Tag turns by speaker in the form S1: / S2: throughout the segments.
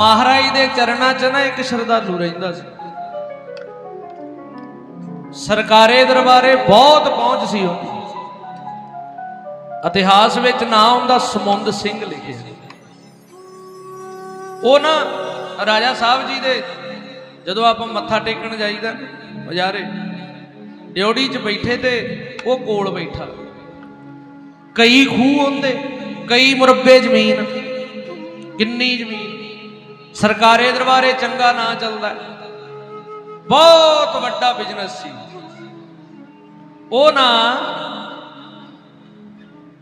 S1: ਮਹਾਰਾਜ ਦੇ ਚਰਨਾਂ 'ਚ ਨਾ ਇੱਕ ਸ਼ਰਧਾਲੂ ਰਹਿੰਦਾ ਸੀ। ਸਰਕਾਰੇ ਦਰਬਾਰੇ ਬਹੁਤ ਪਹੁੰਚ ਸੀ ਉਹਦੀ। ਇਤਿਹਾਸ ਵਿੱਚ ਨਾਂ ਉਹਦਾ ਸਮੁੰਦ ਸਿੰਘ ਲਿਖਿਆ। ਉਹ ਨਾ ਰਾਜਾ ਸਾਹਿਬ ਜੀ ਦੇ ਜਦੋਂ ਆਪਾਂ ਮੱਥਾ ਟੇਕਣ ਜਾਈਦਾ, ਬਜ਼ਾਰੇ ਡਿਉੜੀ 'ਚ ਬੈਠੇ ਤੇ ਉਹ ਕੋਲ ਬੈਠਾ। ਕਈ ਖੂਹ ਹੁੰਦੇ, ਕਈ ਮੁਰੱਬੇ ਜ਼ਮੀਨ, ਕਿੰਨੀ ਜ਼ਮੀਨ। ਸਰਕਾਰੇ ਦਰਬਾਰੇ ਚੰਗਾ ਨਾਂ ਚੱਲਦਾ ਬਹੁਤ ਵੱਡਾ ਬਿਜ਼ਨਸ ਸੀ। ਉਹ ਨਾ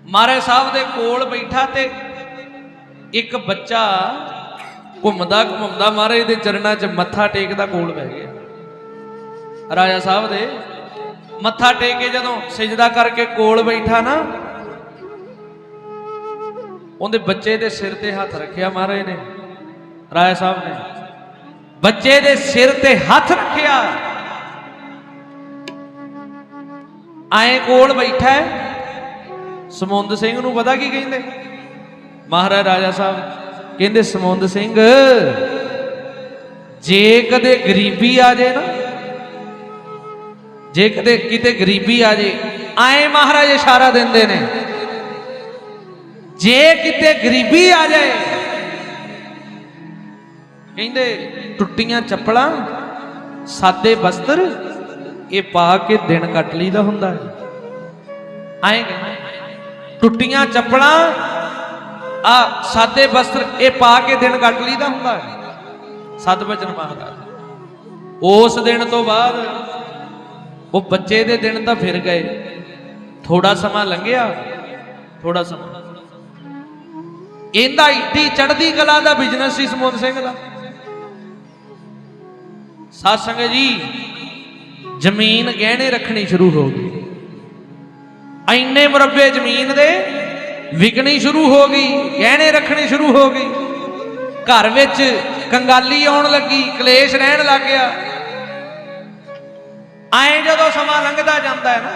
S1: ਮਾਰੇ ਸਾਹਿਬ ਦੇ ਕੋਲ ਬੈਠਾ ਤੇ ਇੱਕ ਬੱਚਾ ਘੁੰਮਦਾ ਘੁੰਮਦਾ ਮਹਾਰਾਜ ਦੇ ਚਰਨਾਂ 'ਚ ਮੱਥਾ ਟੇਕਦਾ ਕੋਲ ਬਹਿ ਗਿਆ। ਰਾਜਾ ਸਾਹਿਬ ਦੇ ਮੱਥਾ ਟੇਕ ਕੇ ਜਦੋਂ ਸਜਦਾ ਕਰਕੇ ਕੋਲ ਬੈਠਾ ਨਾ, ਉਹਦੇ ਬੱਚੇ ਦੇ ਸਿਰ ਤੇ ਹੱਥ ਰੱਖਿਆ ਮਹਾਰਾਜ ਨੇ। ਰਾਜਾ ਸਾਹਿਬ ਨੇ, ਬੱਚੇ ਦੇ ਸਿਰ ਤੇ ਹੱਥ ਰੱਖਿਆ। ਆਏ ਕੋਲ ਬੈਠਾ ਹੈ, ਸਮੁੰਦ ਸਿੰਘ ਨੂੰ ਪਤਾ ਕੀ ਕਹਿੰਦੇ? ਮਹਾਰਾਜ ਰਾਜਾ ਸਾਹਿਬ ਕਹਿੰਦੇ, ਸਮੁੰਦ ਸਿੰਘ, ਜੇ ਕਦੇ ਗਰੀਬੀ ਆ ਜੇ ਨਾ, ਜੇ ਕਦੇ ਕਿਤੇ ਗਰੀਬੀ ਆ ਜੇ ਆਏ ਮਹਾਰਾਜ ਇਸ਼ਾਰਾ ਦਿੰਦੇ ਨੇ। ਜੇ ਕਿਤੇ ਗਰੀਬੀ ਆ ਜਾਏ ਕਹਿੰਦੇ, ਟੁੱਟੀਆਂ ਚੱਪਲਾਂ, ਸਾਦੇ ਵਸਤਰ ਇਹ ਪਾ ਕੇ ਦਿਨ ਕੱਟ ਲਈਦਾ ਹੁੰਦਾ ਹੈ। ਆਏ ਟੁੱਟੀਆਂ ਚੱਪਲਾਂ, ਆ ਸਾਦੇ ਵਸਤਰ ਇਹ ਪਾ ਕੇ ਦਿਨ ਕੱਟ ਲਈਦਾ ਹੁੰਦਾ ਹੈ। ਸਤ ਮਹਾਰਾਜ, ਉਸ ਦਿਨ ਤੋਂ ਬਾਅਦ ਉਹ ਬੱਚੇ ਦੇ ਦਿਨ ਤਾਂ ਫਿਰ ਗਏ। ਥੋੜਾ ਸਮਾਂ ਲੰਘਿਆ ਥੋੜਾ ਸਮਾਂ। ਇਹਦਾ ਇੱਡੀ ਚੜ੍ਹਦੀ ਕਲਾ ਦਾ ਬਿਜ਼ਨਸ ਸੀ ਸਮੁੰਦ ਸਿੰਘ ਦਾ। ਸਾਧ ਸੰਗਤ ਜੀ, ਜ਼ਮੀਨ ਗਹਿਣੇ ਰੱਖਣੀ ਸ਼ੁਰੂ ਹੋ ਗਈ। ਐਨੇ ਮੁਰੱਬੇ ਜ਼ਮੀਨ ਦੇ ਵਿਕਣੀ ਸ਼ੁਰੂ ਹੋ ਗਈ, ਗਹਿਣੇ ਰੱਖਣੇ ਸ਼ੁਰੂ ਹੋ ਗਈ ਘਰ ਵਿੱਚ ਕੰਗਾਲੀ ਆਉਣ ਲੱਗੀ, ਕਲੇਸ਼ ਰਹਿਣ ਲੱਗ ਗਿਆ। ਐਂ ਜਦੋਂ ਸਮਾਂ ਲੰਘਦਾ ਜਾਂਦਾ ਹੈ ਨਾ,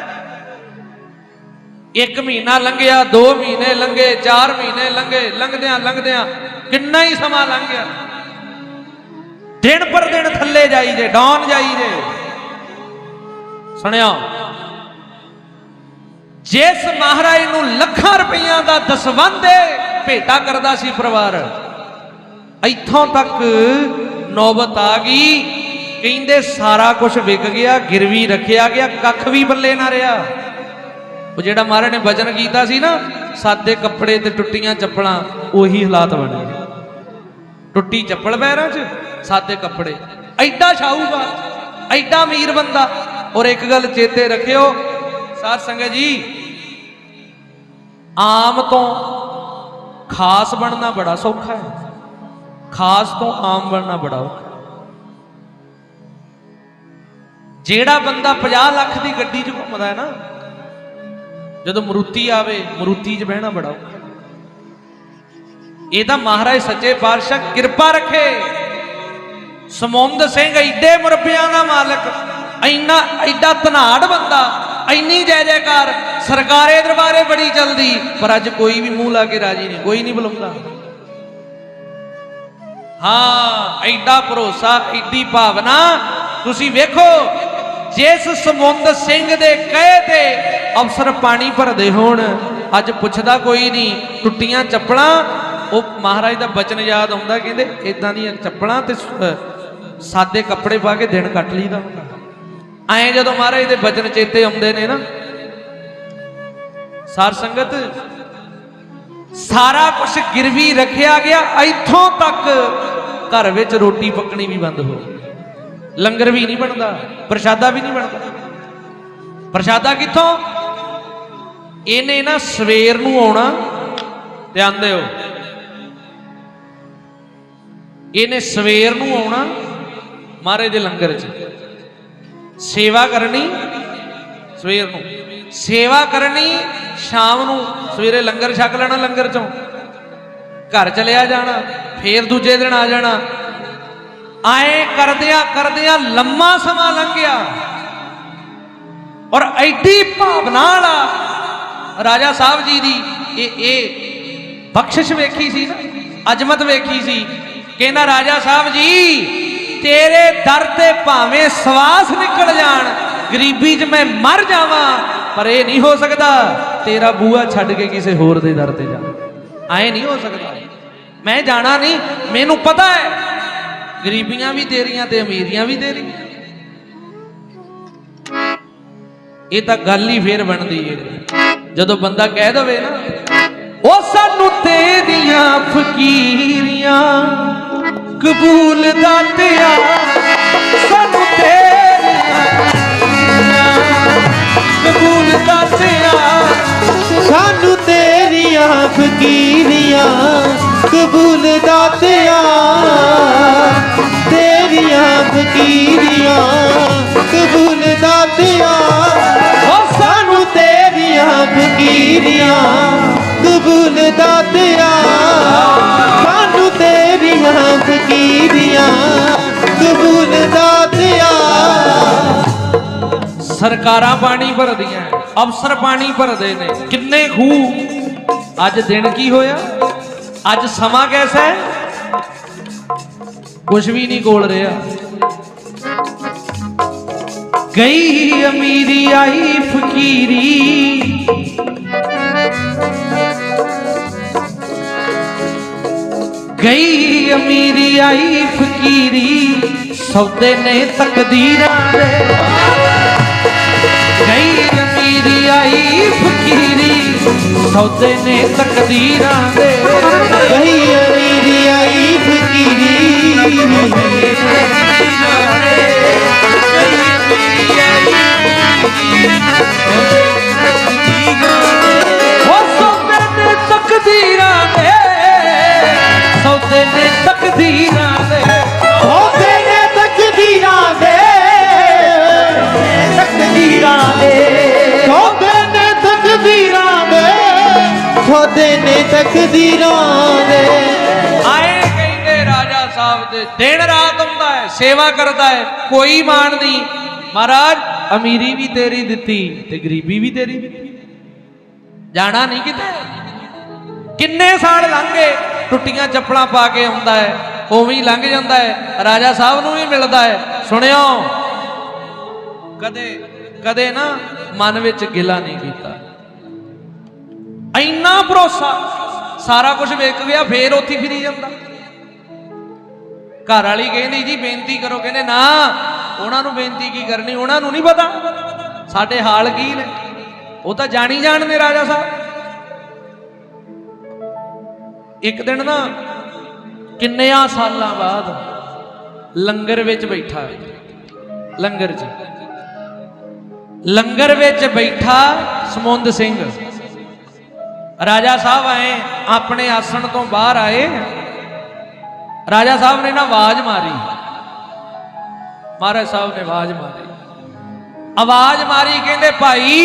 S1: ਇੱਕ ਮਹੀਨਾ ਲੰਘਿਆ, ਦੋ ਮਹੀਨੇ ਲੰਘੇ, ਚਾਰ ਮਹੀਨੇ ਲੰਘੇ ਲੰਘਦਿਆਂ ਲੰਘਦਿਆਂ ਕਿੰਨਾ ਹੀ ਸਮਾਂ ਲੰਘ ਗਿਆ। ਦਿਨ ਪਰ ਦਿਨ ਥੱਲੇ ਜਾਈ ਜੇ ਡਾਊਨ ਜਾਈ ਜੇ। ਸੁਣਿਆ ਜਿਸ ਮਹਾਰਾਜ ਨੂੰ ਲੱਖਾਂ ਰੁਪਈਆਂ ਦਾ ਦਸਵੰਧ ਭੇਟਾ ਕਰਦਾ ਸੀ ਪਰਿਵਾਰ, ਇੱਥੋਂ ਤੱਕ ਨੌਬਤ ਆ ਗਈ, ਕਹਿੰਦੇ ਸਾਰਾ ਕੁਝ ਵਿਕ ਗਿਆ, ਗਿਰਵੀ ਰੱਖਿਆ ਗਿਆ, ਕੱਖ ਵੀ ਬੱਲੇ ਨਾ ਰਿਹਾ। ਉਹ ਜਿਹੜਾ ਮਹਾਰਾਜ ਨੇ ਵਜ਼ਨ ਕੀਤਾ ਸੀ ਨਾ, ਸਾਦੇ ਕੱਪੜੇ ਤੇ ਟੁੱਟੀਆਂ ਚੱਪਲਾਂ, ਉਹੀ ਹਾਲਾਤ ਬਣੇ ਟੁੱਟੀ ਚੱਪਲ ਪੈਰਾਂ 'ਚ ਸਾਦੇ ਕੱਪੜੇ। ਐਡਾ ਸ਼ਾਹੂਕਾਰ ਐਡਾ ਅਮੀਰ ਬੰਦਾ। ਔਰ ਇੱਕ ਗੱਲ ਚੇਤੇ ਰੱਖਿਓ, ਸਾਧ ਸੰਗਤ ਜੀ, ਆਮ ਤੋਂ ਖਾਸ ਬਣਨਾ ਬੜਾ ਸੌਖਾ ਹੈ। ਖਾਸ ਤੋਂ ਆਮ ਬਣਨਾ ਬੜਾ ਔਖਾ ਜਿਹੜਾ ਬੰਦਾ 50 ਲੱਖ ਦੀ ਗੱਡੀ 'ਚ ਘੁੰਮਦਾ ਹੈ ਨਾ, ਜਦੋਂ ਮਰੂਤੀ ਆਵੇ, ਮਰੂਤੀ 'ਚ ਬਹਿਣਾ ਬੜਾ ਔਖਾ ਇਹ ਤਾਂ ਮਹਾਰਾਜ ਸੱਚੇ ਪਾਤਸ਼ਾਹ ਕਿਰਪਾ ਰੱਖੇ। ਸਮੁੰਦ ਸਿੰਘ ਐਡੇ ਮੁਰੱਬਿਆਂ ਦਾ ਮਾਲਕ ਇੰਨਾ ਐਡਾ ਧਨਾੜ ਬੰਦਾ ਇੰਨੀ ਜੈ ਜੈਕਾਰ, ਸਰਕਾਰੇ ਦਰਬਾਰੇ ਬੜੀ ਜਲਦੀ ਪਰ ਅੱਜ ਕੋਈ ਵੀ ਮੂੰਹ ਲਾ ਕੇ ਰਾਜੀ ਨਹੀਂ, ਕੋਈ ਨਹੀਂ ਬੁਲਾਉਂਦਾ। ਹਾਂ, ਐਡਾ ਭਰੋਸਾ, ਐਡੀ ਭਾਵਨਾ, ਤੁਸੀਂ ਵੇਖੋ, ਜਿਸ ਸਮੁੰਦ ਸਿੰਘ ਦੇ ਕਹੇ ਤੇ ਅਫਸਰ ਪਾਣੀ ਭਰਦੇ ਹੋਣ, ਅੱਜ ਪੁੱਛਦਾ ਕੋਈ ਨਹੀਂ, ਟੁੱਟੀਆਂ ਚੱਪਲਾਂ, ਉਹ ਮਹਾਰਾਜ ਦਾ ਬਚਨ ਯਾਦ ਆਉਂਦਾ, ਕਹਿੰਦੇ ਇਦਾਂ ਦੀਆਂ ਚੱਪਲਾਂ ਤੇ ਸਾਦੇ ਕੱਪੜੇ ਪਾ ਕੇ ਦਿਨ ਕੱਟ ਲਈਦਾ ਹੁੰਦਾ। ਐਂ ਜਦੋਂ ਮਹਾਰਾਜ ਦੇ ਬਚਨ ਚੇਤੇ ਆਉਂਦੇ ਨੇ ਨਾ ਸਾਰ ਸੰਗਤ, ਸਾਰਾ ਕੁਝ ਗਿਰਵੀ ਰੱਖਿਆ ਗਿਆ, ਇੱਥੋਂ ਤੱਕ ਘਰ ਵਿੱਚ ਰੋਟੀ ਪੱਕਣੀ ਵੀ ਬੰਦ ਹੋ ਗਈ। ਲੰਗਰ ਵੀ ਨਹੀਂ ਬਣਦਾ, ਪ੍ਰਸ਼ਾਦਾ ਵੀ ਨਹੀਂ ਬਣਦਾ। ਪ੍ਰਸ਼ਾਦਾ ਕਿੱਥੋਂ? ਇਹਨੇ ਨਾ ਸਵੇਰ ਨੂੰ ਆਉਣਾ ਧਿਆਨ ਦਿਓ ਇਹਨੇ ਸਵੇਰ ਨੂੰ ਆਉਣਾ ਮਹਾਰਾਜ ਦੇ ਲੰਗਰ 'ਚ। ਸੇਵਾ ਕਰਨੀ ਸਵੇਰ ਨੂੰ। ਸੇਵਾ ਕਰਨੀ ਸ਼ਾਮ ਨੂੰ। ਸਵੇਰੇ ਲੰਗਰ ਛਕ ਲੈਣਾ ਲੰਗਰ ਚੋਂ। ਘਰ ਚਲਿਆ ਜਾਣਾ, ਫੇਰ ਦੂਜੇ ਦਿਨ ਆ ਜਾਣਾ। ਆਏ ਕਰਦਿਆਂ ਕਰਦਿਆਂ ਲੰਮਾ ਸਮਾਂ ਲੰਘ ਗਿਆ ਔਰ ਐਡੀ ਭਾਵਨਾ ਵਾਲਾ ਰਾਜਾ ਸਾਹਿਬ ਜੀ ਦੀ ਇਹ ਇਹ ਬਖਸ਼ਿਸ਼ ਵੇਖੀ ਸੀ ਨਾ, ਅਜਮਤ ਵੇਖੀ ਸੀ ਕਹਿੰਦਾ ਰਾਜਾ ਸਾਹਿਬ ਜੀ ਤੇਰੇ ਦਰ ਤੇ ਭਾਵੇਂ ਸਵਾਸ ਨਿਕਲ ਜਾਣ, ਗਰੀਬੀ 'ਚ ਮੈਂ ਮਰ ਜਾਵਾਂ, ਪਰ ਇਹ ਨਹੀਂ ਹੋ ਸਕਦਾ ਤੇਰਾ ਬੂਆ ਛੱਡ ਕੇ ਕਿਸੇ ਹੋਰ ਦੇ ਦਰ ਤੇ ਜਾ। ਐ ਨਹੀਂ ਹੋ ਸਕਦਾ। ਮੈਂ ਜਾਣਾ ਨਹੀਂ, ਮੈਨੂੰ ਪਤਾ ਹੈ, ਗਰੀਬੀਆਂ ਵੀ ਤੇਰੀਆਂ ਤੇ ਅਮੀਰੀਆਂ ਵੀ ਤੇਰੀਆਂ। ਇਹ ਤਾਂ ਗੱਲ ਹੀ ਫੇਰ ਬਣਦੀ ਹੈ ਜਦੋਂ ਬੰਦਾ ਕਹਿ ਦਵੇ ਨਾ, ਉਹ ਸਾਨੂੰ ਤੇਰੀਆਂ ਫਕੀਰੀਆਂ। ਕਬੂਲ ਦਾਤਿਆ ਸਾਨੂੰ ਤੇਰੀਆਂ ਕਬੂਲ ਦਾਤਿਆ
S2: ਸਾਨੂੰ ਤੇਰੀਆਂ ਫਕੀਰੀਆਂ ਕਬੂਲ ਦਾਤਿਆ ਤੇਰੀਆਂ ਫਕੀਰੀਆਂ ਕਬੂਲ ਦਾਤਿਆ ਸਾਨੂੰ ਤੇਰੀਆਂ ਫਕੀਰੀਆਂ ਕਬੂਲ ਦਾਤਿਆ ਸਾਨੂੰ ਤੇਰੀਆਂ ਕਬੂਲ ਦਾਤਿਆ
S1: ਸਰਕਾਰਾਂ ਪਾਣੀ ਭਰਦੀਆਂ, ਅਫਸਰ ਪਾਣੀ ਭਰਦੇ ਨੇ। ਕਿੰਨੇ ਖੂਹ? ਅੱਜ ਦਿਨ ਕੀ ਹੋਇਆ? ਅੱਜ ਸਮਾਂ ਕੈਸਾ ਹੈ? ਕੁਝ ਵੀ ਨਹੀਂ ਕੋਲ ਰਿਹਾ। ਗਈ ਅਮੀਰੀ ਆਈ ਫਕੀਰੀ। ਗਈ ਅਮੀਰੀ ਆਈ ਫਕੀਰੀ ਸੌਦੇ ਨੇ ਤਕਦੀਰਾਂ ਦੇ। ਗਈ ਅਮੀਰੀ ਆਈ ਫਕੀਰੀ ਸੌਦੇ ਨੇ ਤਕਦੀਰਾਂ ਦੇ।
S2: ਕਹੀ ਅਮੀਰੀ ਆਈ ਫਕੀਰੀ।
S1: ਤਕਦੀਰਾਂ ਦੇ ਆਏ ਕਹਿੰਦੇ ਰਾਜਾ ਸਾਹਿਬ ਦੇ, ਦਿਨ ਰਾਤ ਆਉਂਦਾ ਹੈ, ਸੇਵਾ ਕਰਦਾ ਹੈ, ਕੋਈ ਮਾਣ ਨਹੀਂ। ਮਹਾਰਾਜ, ਅਮੀਰੀ ਵੀ ਤੇਰੀ ਦਿੱਤੀ ਤੇ ਗਰੀਬੀ ਵੀ ਤੇਰੀ ਦਿੱਤੀ। ਜਾਣਾ ਨਹੀਂ ਕਿਤੇ? ਕਿੰਨੇ ਸਾਲ ਲੰਘੇ, ਟੁੱਟੀਆਂ ਚੱਪਲਾਂ ਪਾ ਕੇ ਆਉਂਦਾ ਹੈ, ਉਵੇਂ ਹੀ ਲੰਘ ਜਾਂਦਾ ਹੈ, ਰਾਜਾ ਸਾਹਿਬ ਨੂੰ ਵੀ ਮਿਲਦਾ ਹੈ। ਸੁਣਿਓ, ਕਦੇ ਕਦੇ ਨਾ ਮਨ ਵਿੱਚ ਗਿਲਾ ਨਹੀਂ ਕੀਤਾ। ਇੰਨਾ ਭਰੋਸਾ, ਸਾਰਾ ਕੁਝ ਵਿਕ ਗਿਆ, ਫੇਰ ਉੱਥੇ ਫਿਰੀ ਜਾਂਦਾ। ਘਰ ਵਾਲੀ ਕਹਿੰਦੀ, ਜੀ, ਬੇਨਤੀ ਕਰੋ। ਕਹਿੰਦੇ, ਨਾ, ਉਹਨਾਂ ਨੂੰ ਬੇਨਤੀ ਕੀ ਕਰਨੀ? ਉਹਨਾਂ ਨੂੰ ਨਹੀਂ ਪਤਾ। ਸਾਡੇ ਹਾਲ ਕੀ ਨੇ? ਉਹ ਤਾਂ ਜਾਣੀ ਜਾਣਦੇ ਰਾਜਾ ਸਾਹਿਬ। ਇੱਕ ਦਿਨ ਨਾ, ਕਿੰਨਿਆਂ ਸਾਲਾਂ ਬਾਅਦ ਲੰਗਰ ਵਿੱਚ ਬੈਠਾ ਲੰਗਰ 'ਚ। ਲੰਗਰ ਵਿੱਚ ਬੈਠਾ ਸਮੁੰਦ ਸਿੰਘ। ਰਾਜਾ ਸਾਹਿਬ ਆਏ, ਆਪਣੇ ਆਸਣ ਤੋਂ ਬਾਹਰ ਆਏ। ਰਾਜਾ ਸਾਹਿਬ ਨੇ ਨਾ ਆਵਾਜ਼ ਮਾਰੀ। ਮਹਾਰਾਜ ਸਾਹਿਬ ਨੇ ਆਵਾਜ਼ ਮਾਰੀ। ਆਵਾਜ਼ ਮਾਰੀ, ਕਹਿੰਦੇ, ਭਾਈ,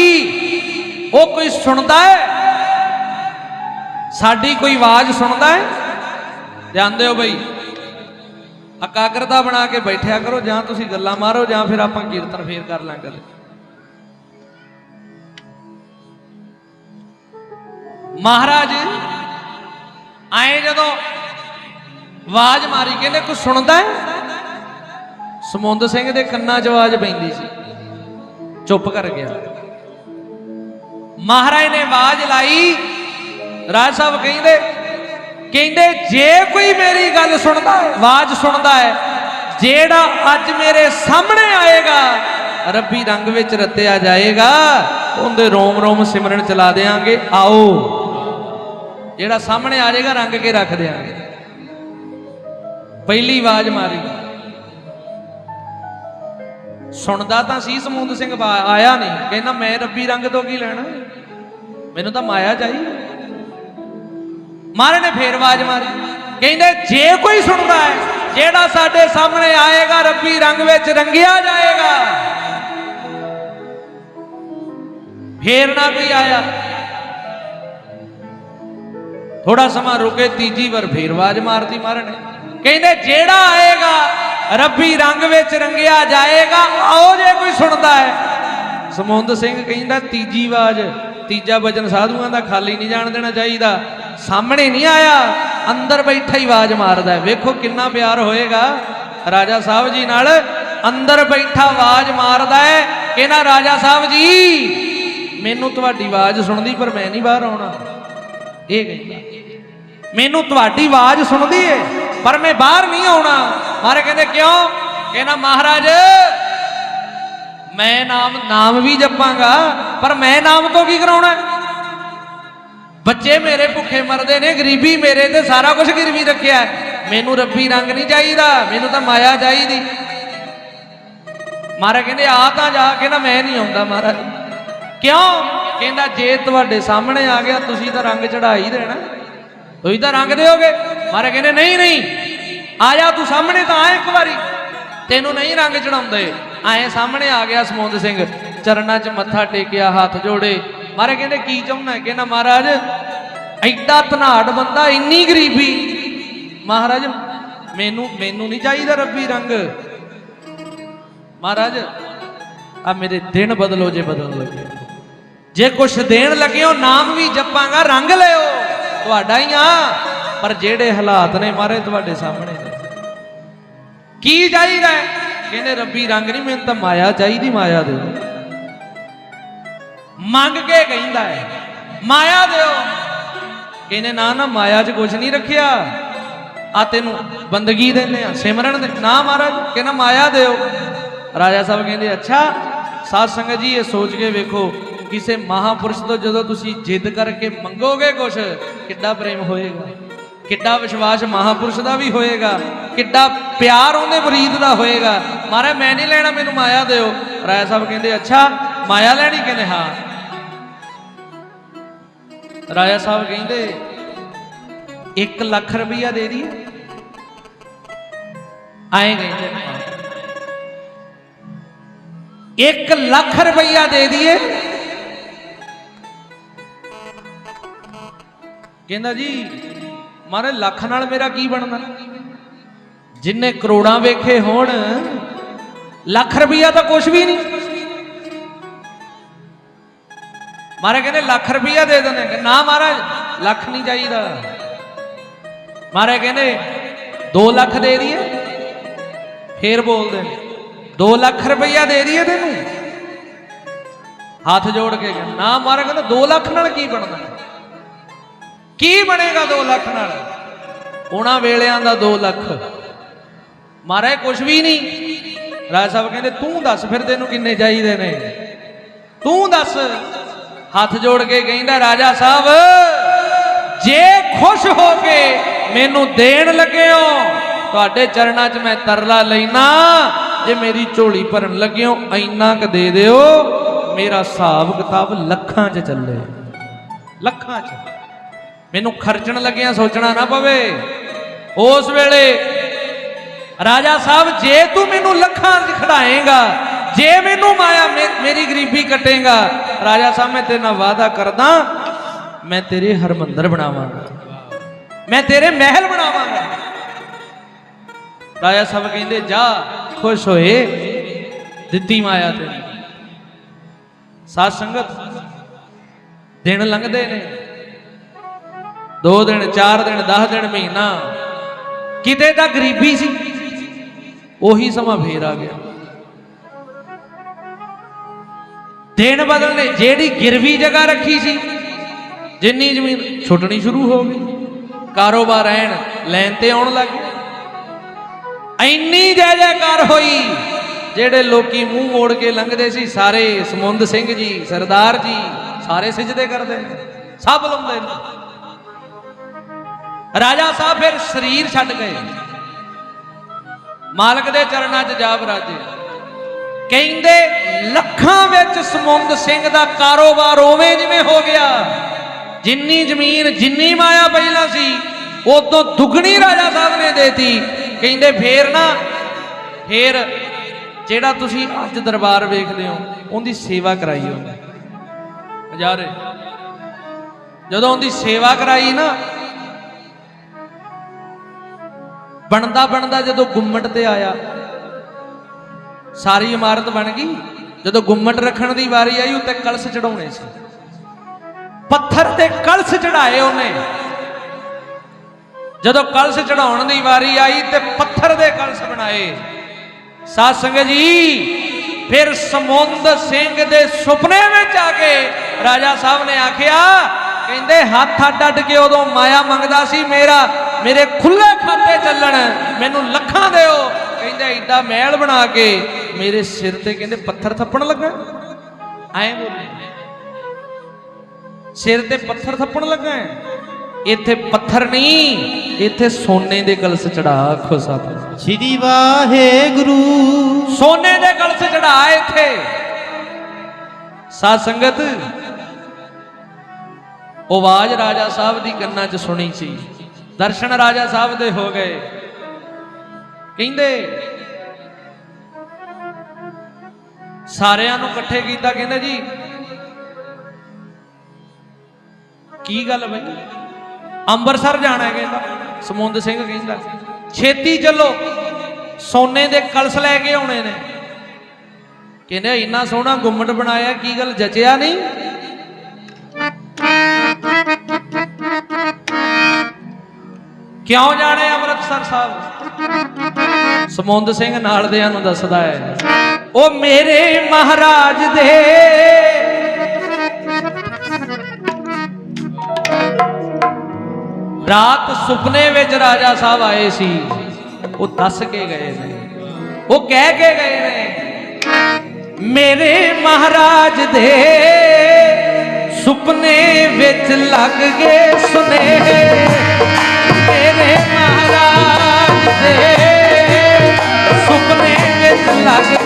S1: ਉਹ ਕੋਈ ਸੁਣਦਾ ਹੈ ਸਾਡੀ ਕੋਈ ਆਵਾਜ਼ ਸੁਣਦਾ ਹੈ ਜਾਣਦੇ ਹੋ ਬਈ। ਇਕਾਗਰਤਾ ਬਣਾ ਕੇ ਬੈਠਿਆ ਕਰੋ, ਜਾਂ ਤੁਸੀਂ ਗੱਲਾਂ ਮਾਰੋ, ਜਾਂ ਫਿਰ ਆਪਾਂ ਕੀਰਤਨ ਫੇਰ ਕਰ ਲਾਂਗੇ। ਮਹਾਰਾਜ, ਆਏ ਜਦੋਂ ਆਵਾਜ਼ ਮਾਰੀ, ਕਹਿੰਦੇ, ਕੋਈ ਸੁਣਦਾ ਹੈ? ਸਮੁੰਦ ਸਿੰਘ ਦੇ ਕੰਨਾਂ 'ਚ ਆਵਾਜ਼ ਪੈਂਦੀ ਸੀ। ਚੁੱਪ ਕਰ ਗਿਆ। ਮਹਾਰਾਜ ਨੇ ਆਵਾਜ਼ ਲਾਈ। ਰਾਜ ਸਾਹਿਬ ਕਹਿੰਦੇ ਕਹਿੰਦੇ, ਜੇ ਕੋਈ ਮੇਰੀ ਗੱਲ ਸੁਣਦਾ ਹੈ, ਆਵਾਜ਼ ਸੁਣਦਾ ਹੈ, ਜਿਹੜਾ ਅੱਜ ਮੇਰੇ ਸਾਹਮਣੇ ਆਏਗਾ, ਰੱਬੀ ਰੰਗ ਵਿੱਚ ਰਤਿਆ ਜਾਏਗਾ, ਉਹਦੇ ਰੋਮ ਰੋਮ ਸਿਮਰਨ ਚਲਾ ਦੇਾਂਗੇ ਆਓ। ਜਿਹੜਾ ਸਾਹਮਣੇ ਆ ਜਾਏਗਾ, ਰੰਗ ਕੇ ਰੱਖ ਦੇਾਂਗੇ ਪਹਿਲੀ ਆਵਾਜ਼ ਮਾਰੀ। ਸੁਣਦਾ ਤਾਂ ਸੀ ਸਮੂੰਦ ਸਿੰਘ ਆਇਆ ਨਹੀਂ। ਕਹਿੰਦਾ, ਮੈਂ ਰੱਬੀ ਰੰਗ ਤੋਂ ਕੀ ਲੈਣਾ? ਮੈਨੂੰ ਤਾਂ ਮਾਇਆ ਚਾਹੀਦੀ ਮਹਾਰਾਜ ਨੇ ਫੇਰ ਆਵਾਜ਼ ਮਾਰੀ। ਕਹਿੰਦੇ, ਜੇ ਕੋਈ ਸੁਣਦਾ ਹੈ, ਜਿਹੜਾ ਸਾਡੇ ਸਾਹਮਣੇ ਆਏਗਾ, ਰੱਬੀ ਰੰਗ ਵਿੱਚ ਰੰਗਿਆ ਜਾਏਗਾ, ਫੇਰ ਨਾ ਕੋਈ ਆਇਆ। ਥੋੜਾ ਸਮਾਂ ਰੁਕੇ, ਤੀਜੀ ਵਾਰ ਫੇਰ ਆਵਾਜ਼ ਮਾਰਦੀ ਮਹਾਰਾਜ ਕਹਿੰਦੇ, ਜਿਹੜਾ ਆਏਗਾ, ਰੱਬੀ ਰੰਗ ਵਿੱਚ ਰੰਗਿਆ ਜਾਏਗਾ ਆਓ ਜੇ ਕੋਈ ਸੁਣਦਾ ਹੈ। ਸਮੁੰਦ ਸਿੰਘ ਕਹਿੰਦਾ, ਤੀਜੀ ਆਵਾਜ਼, ਤੀਜਾ ਵਜਨ ਸਾਧੂਆਂ ਦਾ ਖਾਲੀ ਨਹੀਂ ਜਾਣ ਦੇਣਾ ਚਾਹੀਦਾ। ਸਾਹਮਣੇ ਨਹੀਂ ਆਇਆ, ਅੰਦਰ ਬੈਠਾ ਹੀ ਆਵਾਜ਼ ਮਾਰਦਾ ਵੇਖੋ ਕਿੰਨਾ ਪਿਆਰ ਹੋਏਗਾ। ਰਾਜਾ ਸਾਹਿਬ ਜੀ ਨਾਲ ਅੰਦਰ ਬੈਠਾ ਆਵਾਜ਼ ਮਾਰਦਾ ਹੈ। ਕਿ ਰਾਜਾ ਸਾਹਿਬ ਜੀ, ਮੈਨੂੰ ਤੁਹਾਡੀ ਆਵਾਜ਼ ਸੁਣਦੀ, ਪਰ ਮੈਂ ਨਹੀਂ ਬਾਹਰ ਆਉਣਾ। ਇਹ ਕਹਿੰਦਾ ਮੈਨੂੰ ਤੁਹਾਡੀ ਆਵਾਜ਼ ਸੁਣਦੀ ਏ, ਪਰ ਮੈਂ ਬਾਹਰ ਨਹੀਂ ਆਉਣਾ। ਮਾਰੇ ਕਹਿੰਦੇ, ਕਿਉਂ? ਕਹਿੰਦਾ, ਮਹਾਰਾਜ, ਮੈਂ ਨਾਮ ਨਾਮ ਵੀ ਜਪਾਂਗਾ, ਪਰ ਮੈਂ ਨਾਮ ਤੋਂ ਕੀ ਕਰਾਉਣਾ? ਬੱਚੇ ਮੇਰੇ ਭੁੱਖੇ ਮਰਦੇ ਨੇ, ਗਰੀਬੀ ਮੇਰੇ ਤੇ ਸਾਰਾ ਕੁਝ ਗਿਰਵੀ ਰੱਖਿਆ। ਮੈਨੂੰ ਰੱਬੀ ਰੰਗ ਨਹੀਂ ਚਾਹੀਦਾ, ਮੈਨੂੰ ਤਾਂ ਮਾਇਆ ਚਾਹੀਦੀ। ਮਹਾਰਾਜ ਕਹਿੰਦੇ, ਆ ਤਾਂ ਜਾ ਕੇ ਨਾ ਮੈਂ ਨਹੀਂ ਆਉਂਦਾ, ਮਹਾਰਾਜ। ਕਿਉਂ? ਕਹਿੰਦਾ ਜੇ ਤੁਹਾਡੇ ਸਾਹਮਣੇ ਆ ਗਿਆ, ਤੁਸੀਂ ਤਾਂ ਰੰਗ ਚੜਾ ਹੀ ਦੇਣਾ। ਤੁਸੀਂ ਤਾਂ ਰੰਗ ਦਿਓਗੇ। ਮਹਾਰਾਜ ਕਹਿੰਦੇ, ਨਹੀਂ ਨਹੀਂ ਆਇਆ ਤੂੰ ਸਾਹਮਣੇ ਤਾਂ ਆ ਇੱਕ ਵਾਰੀ। ਤੈਨੂੰ ਨਹੀਂ ਰੰਗ ਚੜਾਉਂਦੇ ਆਏ ਸਾਹਮਣੇ ਆ ਗਿਆ ਸਮੁੰਦ ਸਿੰਘ, ਚਰਨਾਂ 'ਚ ਮੱਥਾ ਟੇਕਿਆ, ਹੱਥ ਜੋੜੇ। ਮਹਾਰਾਜ ਕਹਿੰਦੇ, ਕੀ ਚਾਹੁੰਦਾ ਕਹਿੰਦਾ, ਮਹਾਰਾਜ, ਐਡਾ ਧਨਾੜ ਬੰਦਾ, ਇੰਨੀ ਗਰੀਬੀ। ਮਹਾਰਾਜ, ਮੈਨੂੰ ਮੈਨੂੰ ਨਹੀਂ ਚਾਹੀਦਾ ਰੱਬੀ ਰੰਗ। ਮਹਾਰਾਜ, ਆ ਮੇਰੇ ਦਿਨ ਬਦਲੋ ਜੇ ਬਦਲ ਲੱਗੇ। ਜੇ ਕੁਛ ਦੇਣ ਲੱਗਿਓ ਨਾਮ ਵੀ ਜਪਾਂਗਾ, ਰੰਗ ਲਿਓ। ਤੁਹਾਡਾ ਹੀ ਆ। ਪਰ ਜਿਹੜੇ ਹਾਲਾਤ ਨੇ ਮਾਰੇ, ਤੁਹਾਡੇ ਸਾਹਮਣੇ ਕੀ ਚਾਹੀਦਾ ਕਹਿੰਦੇ, ਰੱਬੀ, ਰੰਗ ਨਹੀਂ, ਮੈਨੂੰ ਤਾਂ ਮਾਇਆ ਚਾਹੀਦੀ, ਮਾਇਆ ਦਿਓ। ਮੰਗ ਕੇ ਕਹਿੰਦਾ ਹੈ, ਮਾਇਆ ਦਿਓ। ਕਹਿੰਦੇ, ਨਾ ਨਾ, ਮਾਇਆ 'ਚ ਕੁਝ ਨਹੀਂ ਰੱਖਿਆ। ਆ ਤੈਨੂੰ ਬੰਦਗੀ ਦਿੰਦੇ ਆ, ਸਿਮਰਨ ਦੇ ਨਾ, ਮਹਾਰਾਜ, ਕਹਿੰਦਾ, ਮਾਇਆ ਦਿਓ। ਰਾਜਾ ਸਾਹਿਬ ਕਹਿੰਦੇ, ਅੱਛਾ, ਸਾਧ ਸੰਗਤ ਜੀ, ਇਹ ਸੋਚ ਕੇ ਵੇਖੋ ਕਿਸੇ ਮਹਾਪੁਰਸ਼ ਤੋਂ ਜਦੋਂ ਤੁਸੀਂ ਜਿੱਦ ਕਰਕੇ ਮੰਗੋਗੇ ਕੁਝ ਕਿੱਡਾ ਪ੍ਰੇਮ ਹੋਏਗਾ? ਕਿੱਡਾ ਵਿਸ਼ਵਾਸ ਮਹਾਪੁਰਸ਼ ਦਾ ਵੀ ਹੋਏਗਾ? ਕਿੱਡਾ ਪਿਆਰ ਉਹਦੇ ਮੁਰੀਦ ਦਾ ਹੋਏਗਾ? ਮਹਾਰਾਜ ਮੈਂ ਨਹੀਂ ਲੈਣਾ, ਮੈਨੂੰ ਮਾਇਆ ਦਿਓ। ਰਾਜਾ ਸਾਹਿਬ ਕਹਿੰਦੇ, ਅੱਛਾ, ਮਾਇਆ ਲੈਣੀ ਕਹਿੰਦੇ ਹਾਂ। ਰਾਜਾ ਸਾਹਿਬ ਕਹਿੰਦੇ 1 ਲੱਖ ਰੁਪਈਆ ਦੇ ਦਈਏ ਆਏ ਕਹਿੰਦੇ 1 ਲੱਖ ਰੁਪਈਆ ਦੇ ਦਈਏ ਕਹਿੰਦਾ ਜੀ, ਮਾਰੇ ਲੱਖ ਨਾਲ ਮੇਰਾ ਕੀ ਬਣਦਾ ਜਿੰਨੇ ਕਰੋੜਾਂ ਵੇਖੇ ਹੋਣ, ਲੱਖ ਰੁਪਈਆ ਤਾਂ ਕੁਝ ਵੀ ਨਹੀਂ। ਮਾਰੇ ਕਹਿੰਦੇ, ਲੱਖ ਰੁਪਈਆ ਦੇ ਦਿੰਦੇ ਕਿ ਨਾ ਮਹਾਰਾਜ, ਲੱਖ ਨਹੀਂ ਚਾਹੀਦਾ। ਮਾਰੇ ਕਹਿੰਦੇ 2 ਲੱਖ ਦੇ ਦਈਏ। ਫੇਰ ਬੋਲਦੇ ਨੇ 2 ਲੱਖ ਰੁਪਈਆ ਦੇ ਦਈਏ ਤੈਨੂੰ। ਹੱਥ ਜੋੜ ਕੇ ਨਾ ਮਹਾਰਾਜ ਕਹਿੰਦਾ 2 ਲੱਖ ਨਾਲ ਕੀ ਬਣਦਾ ਕੀ ਬਣੇਗਾ 2 ਲੱਖ ਨਾਲ? ਉਹਨਾਂ ਵੇਲਿਆਂ ਦਾ 2 ਲੱਖ। ਮਾਰੇ ਕੁਝ ਵੀ ਨਹੀਂ। ਰਾਜ ਸਾਹਿਬ ਕਹਿੰਦੇ, ਤੂੰ ਦੱਸ ਫਿਰ ਤੈਨੂੰ ਕਿੰਨੇ ਚਾਹੀਦੇ ਨੇ? ਤੂੰ ਦੱਸ। ਹੱਥ ਜੋੜ ਕੇ ਕਹਿੰਦਾ, ਰਾਜਾ ਸਾਹਿਬ, ਜੇ ਖੁਸ਼ ਹੋ ਕੇ ਮੈਨੂੰ ਦੇਣ ਲੱਗੇ ਹੋ, ਤੁਹਾਡੇ ਚਰਨਾਂ 'ਚ ਮੈਂ ਤਰਲਾ ਲੈਣਾ। ਜੇ ਮੇਰੀ ਝੋਲੀ ਭਰਨ ਲੱਗਿਓ ਇੰਨਾ ਕ ਦੇ ਦਿਓ। ਮੇਰਾ ਹਿਸਾਬ ਕਿਤਾਬ ਲੱਖਾਂ 'ਚ ਚੱਲੇ। ਲੱਖਾਂ 'ਚ। ਮੈਨੂੰ ਖਰਚਣ ਲੱਗਿਆ ਸੋਚਣਾ ਨਾ ਪਵੇ। ਉਸ ਵੇਲੇ ਰਾਜਾ ਸਾਹਿਬ, ਜੇ ਤੂੰ ਮੈਨੂੰ ਲੱਖਾਂ 'ਚ ਖੜਾਏਗਾ, ਜੇ ਮੈਨੂੰ ਮਾਇਆ ਮੇਰੀ ਗਰੀਬੀ ਕਟੇਗਾ, ਰਾਜਾ ਸਾਹਿਬ, ਮੈਂ ਤੇਰੇ ਨਾਲ ਵਾਅਦਾ ਕਰਦਾ, ਮੈਂ ਤੇਰੇ ਹਰਮੰਦਰ ਬਣਾਵਾਂਗਾ। ਮੈਂ ਤੇਰੇ ਮਹਿਲ ਬਣਾਵਾਂਗਾ। ਰਾਜਾ ਸਾਹਿਬ ਕਹਿੰਦੇ, ਜਾ, ਖੁਸ਼ ਹੋਏ, ਦਿੱਤੀ ਮਾਇਆ ਤੇ ਸਾਧ ਸੰਗਤ ਦਿਨ ਲੰਘਦੇ ਨੇ। ਦੋ ਦਿਨ, ਚਾਰ ਦਿਨ 10 ਦਿਨ, ਮਹੀਨਾ। ਕਿਤੇ ਤਾਂ ਗਰੀਬੀ ਸੀ। ਉਹੀ ਸਮਾਂ ਫੇਰ ਆ ਗਿਆ। ਦਿਨ ਬਦਲਨੇ, ਜਿਹੜੀ ਗਿਰਵੀ ਜਗ੍ਹਾ ਰੱਖੀ ਸੀ, ਜਿੰਨੀ ਜ਼ਮੀਨ ਛੁੱਟਣੀ ਸ਼ੁਰੂ ਹੋ ਗਈ। ਕਾਰੋਬਾਰ ਐਨ ਲੈਣ ਤੇ ਆਉਣ ਲੱਗ ਗਏ। ਇੰਨੀ ਜੈ ਜੈਕਾਰ ਹੋਈ, ਜਿਹੜੇ ਲੋਕੀ ਮੂੰਹ ਮੋੜ ਕੇ ਲੰਘਦੇ ਸੀ, ਸਾਰੇ ਸਮੁੰਦ ਸਿੰਘ ਜੀ, ਸਰਦਾਰ ਜੀ, ਸਾਰੇ ਸਿਜਦੇ ਕਰਦੇ ਨੇ, ਸਭ ਲਾਉਂਦੇ ਨੇ। ਰਾਜਾ ਸਾਹਿਬ ਫਿਰ ਸਰੀਰ ਛੱਡ ਗਏ। ਮਾਲਕ ਦੇ ਚਰਨਾਂ 'ਚ ਜਾ ਬਰਾਜੇ ਕਹਿੰਦੇ, ਲੱਖਾਂ ਵਿੱਚ ਸਮੁੰਦ ਸਿੰਘ ਦਾ ਕਾਰੋਬਾਰ ਉਵੇਂ ਜਿਵੇਂ ਹੋ ਗਿਆ। ਜਿੰਨੀ ਜ਼ਮੀਨ, ਜਿੰਨੀ ਮਾਇਆ ਪਹਿਲਾਂ ਸੀ, ਉਦੋਂ ਦੁੱਗਣੀ ਰਾਜਾ ਸਾਹਿਬ ਨੇ ਦੇਤੀ। ਕਹਿੰਦੇ, ਫੇਰ ਨਾ, ਫੇਰ ਜਿਹੜਾ ਤੁਸੀਂ ਅੱਜ ਦਰਬਾਰ ਵੇਖਦੇ ਹੋ, ਉਹਦੀ ਸੇਵਾ ਕਰਾਈ ਉਹਨੇ। ਹਜ਼ਾਰੇ ਜਦੋਂ ਉਹਦੀ ਸੇਵਾ ਕਰਾਈ ਨਾ ਬਣਦਾ ਬਣਦਾ ਜਦੋਂ ਗੁੰਮਟ ਤੇ ਆਇਆ, ਸਾਰੀ ਇਮਾਰਤ ਬਣ ਗਈ। ਜਦੋਂ ਗੁੰਮਟ ਰੱਖਣ ਦੀ ਵਾਰੀ ਆਈ, ਉੱਤੇ ਕਲਸ਼ ਚੜਾਉਣੇ ਸੀ। ਪੱਥਰ ਤੇ ਕਲਸ਼ ਚੜਾਏ ਉਹਨੇ। ਜਦੋਂ ਕਲਸ਼ ਚੜਾਉਣ ਦੀ ਵਾਰੀ ਆਈ ਤੇ ਪੱਥਰ ਦੇ ਕਲਸ਼ ਬਣਾਏ। ਸਾਧ ਸੰਗਤ ਜੀ, ਫਿਰ ਸਮੁੰਦ ਸਿੰਘ ਦੇ ਸੁਪਨੇ ਵਿੱਚ ਆ ਕੇ ਰਾਜਾ ਸਾਹਿਬ ਨੇ ਆਖਿਆ ਕਹਿੰਦੇ ਹੱਥ ਅੱਡ ਅੱਡ ਕੇ ਉਦੋਂ ਮਾਇਆ ਮੰਗਦਾ ਸੀ ਮੇਰਾ ਮੇਰੇ ਖੁੱਲੇ ਖਾਤੇ ਚੱਲਣ ਮੈਨੂੰ ਲੱਖਾਂ ਦਿਓ। ਕਹਿੰਦੇ ਐਡਾ ਮਹਿਲ ਬਣਾ ਕੇ ਮੇਰੇ ਸਿਰ ਤੇ ਕਹਿੰਦੇ ਪੱਥਰ ਥੱਪਣ ਲੱਗਾ। ਐਂ ਬੋਲੇ। ਸਿਰ ਤੇ ਪੱਥਰ ਥੱਪਣ ਲੱਗਾ। ਇੱਥੇ ਪੱਥਰ ਨਹੀਂ ਇੱਥੇ ਸੋਨੇ ਦੇ ਕਲਸ ਚੜਾ ਆਖੋ ਸਤਿ
S2: ਸ੍ਰੀ ਵਾਹਿਗੁਰੂ।
S1: ਸੋਨੇ ਦੇ ਕਲਸ ਚੜਾ ਇੱਥੇ। ਸਾਧ ਸੰਗਤ ਉਹ ਆਵਾਜ਼ ਰਾਜਾ ਸਾਹਿਬ ਦੀ ਕੰਨਾਂ 'ਚ ਸੁਣੀ ਸੀ। ਦਰਸ਼ਨ ਰਾਜਾ ਸਾਹਿਬ ਦੇ ਹੋ ਗਏ। ਕਹਿੰਦੇ, ਸਾਰਿਆਂ ਨੂੰ ਇਕੱਠੇ ਕੀਤਾ, ਕਹਿੰਦੇ ਜੀ, ਕੀ ਗੱਲ ਬਈ? ਅੰਮ੍ਰਿਤਸਰ ਜਾਣਾ ਹੈ, ਕਹਿੰਦਾ। ਸਮੁੰਦ ਸਿੰਘ ਕਹਿੰਦਾ, ਛੇਤੀ ਚੱਲੋ, ਸੋਨੇ ਦੇ ਕਲਸ ਲੈ ਕੇ ਆਉਣੇ ਨੇ। ਕਹਿੰਦੇ, ਇੰਨਾ ਸੋਹਣਾ ਗੁੰਮਟ ਬਣਾਇਆ, ਕੀ ਗੱਲ, ਜਚਿਆ ਨਹੀਂ? ਕਿਉਂ ਜਾਣੇ ਅੰਮ੍ਰਿਤਸਰ ਸਾਹਿਬ? ਸਮੁੰਦ ਸਿੰਘ ਨਾਲ ਦਿਆਂ ਨੂੰ ਦੱਸਦਾ ਹੈ, ਉਹ ਮੇਰੇ ਮਹਾਰਾਜ ਦੇ ਰਾਤ ਸੁਪਨੇ ਵਿੱਚ ਰਾਜਾ ਸਾਹਿਬ ਆਏ ਸੀ। ਉਹ ਦੱਸ ਕੇ ਗਏ ਨੇ। ਉਹ ਕਹਿ ਕੇ ਗਏ ਨੇ, ਮੇਰੇ ਮਹਾਰਾਜ ਦੇ ਸੁਪਨੇ ਵਿੱਚ ਲੱਗ ਗਏ ਸੁਨੇਹੇ। ਵਿੱਚ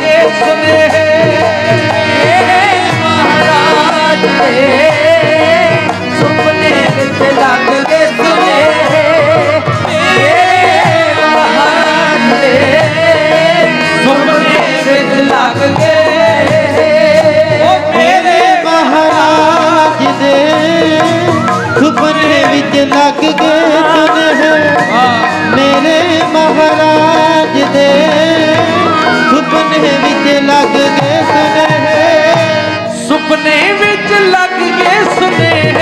S1: ਲੱਗ ਗਏ ਸੁਨੇਹੇ। ਸੁਪਨੇ ਵਿੱਚ ਲੱਗ ਗਏ ਸੁਨੇਹੇ।